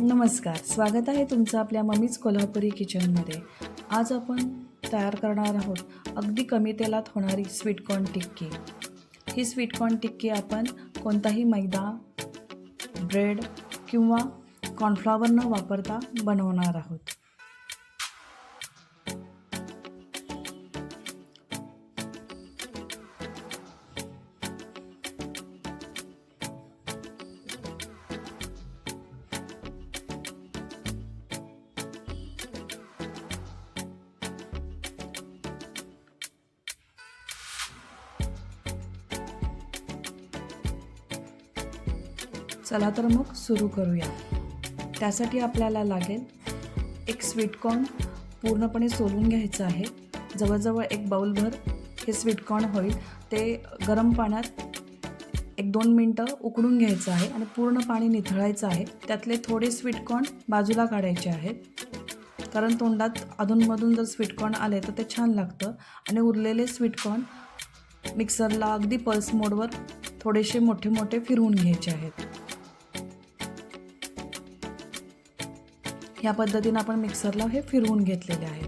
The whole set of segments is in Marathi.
नमस्कार स्वागत आहे तुमचं आपल्या मम्मीच कोल्हापुरी किचनमध्ये. आज आपण तयार करणार आहोत अगदी कमी तेलात होणारी स्वीटकॉर्न टिक्की. ही स्वीटकॉर्न टिक्की आपण कोणताही मैदा ब्रेड किंवा कॉर्नफ्लॉवर न वापरता बनवणार आहोत. चला तर मग सुरू करूया. त्यासाठी आपल्याला लागेल एक स्वीटकॉर्न पूर्णपणे सोलून घ्यायचं आहे. जवळजवळ एक बाउलभर हे स्वीटकॉर्न होईल. ते गरम पाण्यात एक दोन मिनटं उकडून घ्यायचं आहे आणि पूर्ण पाणी निथळायचं आहे. त्यातले थोडे स्वीटकॉर्न बाजूला काढायचे आहेत. कारण तोंडात अधूनमधून जर स्वीटकॉर्न आले तर ते छान लागतं. आणि उरलेले स्वीटकॉर्न मिक्सरला अगदी पल्स मोडवर थोडेसे मोठे मोठे फिरवून घ्यायचे आहेत. या पद्धतीनं आपण मिक्सरला हे फिरवून घेतलेले आहे.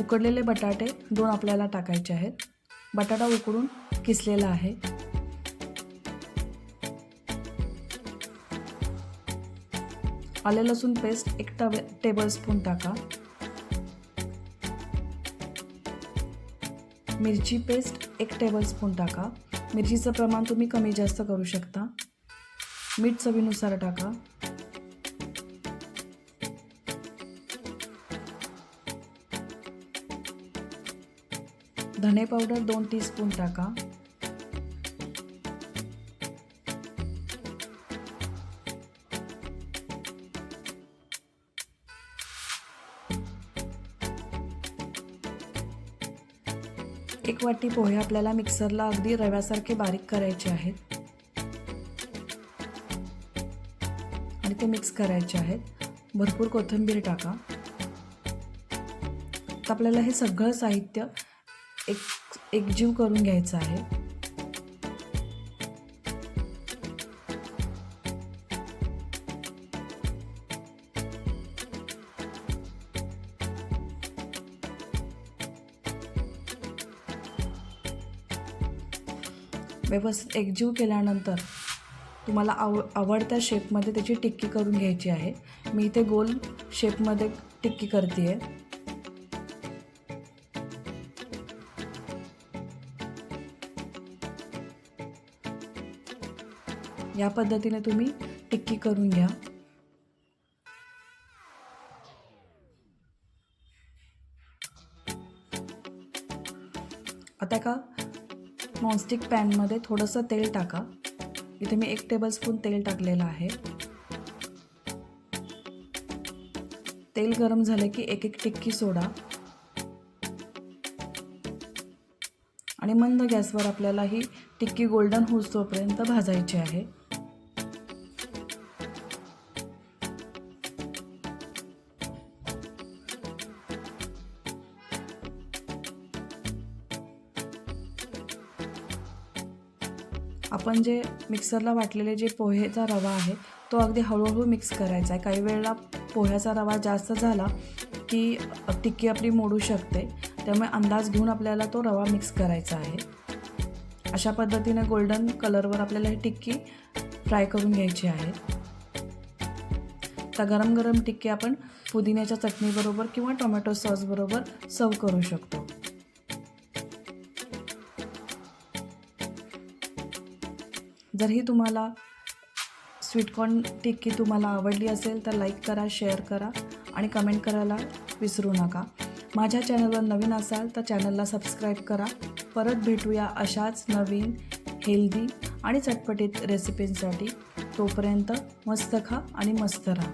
उकडलेले बटाटे दोन आपल्याला टाकायचे आहेत. बटाटा उकडून किसलेला आहे. आले लसूण पेस्ट एक टवे टेबल स्पून टाका. मिरची पेस्ट एक टेबल स्पून टाका. मिरचीचं प्रमाण तुम्ही कमी जास्त करू शकता. मीठ चवीनुसार टाका. धने पावडर दोन टीस्पून टाका. एक वाटी पोहे आपल्याला मिक्सरला अगदी रव्यासारखे बारीक करायचे आहेत. आणि मिक्स करायचे आहेत. भरपूर कोथिंबीर टाका. तर आपल्याला हे सगळं साहित्य एक एकजीव करून घ्यायचं आहे. व्यवस्थित एकजीव केल्यानंतर तुम्हाला आव आवडत्या शेपमध्ये त्याची टिक्की करून घ्यायची आहे. मी इथे गोल शेपमध्ये टिक्की करते आहे या पद्धतीने तुम्ही टिक्की करून घ्या. आता का नॉनस्टिक पॅनमध्ये थोडंसं तेल टाका. इथे मी एक टेबलस्पून तेल टाकलेलं आहे. तेल गरम झालं की एक एक टिक्की सोडा. आणि मंद गॅसवर आपल्याला ही टिक्की गोल्डन होऊस्तोपर्यंत भाजायची आहे. आपण जे मिक्सरला वाटलेले जे पोहेचा रवा आहे तो अगदी हळूहळू मिक्स करायचा आहे. काही वेळेला पोह्याचा रवा जास्त झाला की टिक्की आपली मोडू शकते. त्यामुळे अंदाज घेऊन आपल्याला तो रवा मिक्स करायचा आहे. अशा पद्धतीने गोल्डन कलरवर आपल्याला ही टिक्की फ्राय करून घ्यायची आहे. तर गरम गरम टिक्की आपण पुदिन्याच्या चटणीबरोबर किंवा टोमॅटो सॉसबरोबर सर्व करू शकतो. जर ही तुम्हाला स्वीटकॉर्न टिक्की तुम्हाला आवडली असेल तर लाईक करा शेअर करा आणि कमेंट करायला विसरू नका. माझ्या चॅनलवर नवीन असाल तर चॅनलला सबस्क्राईब करा. परत भेटूया अशाच नवीन हेल्दी आणि चटपटीत रेसिपींसाठी. तोपर्यंत मस्त खा आणि मस्त राहा.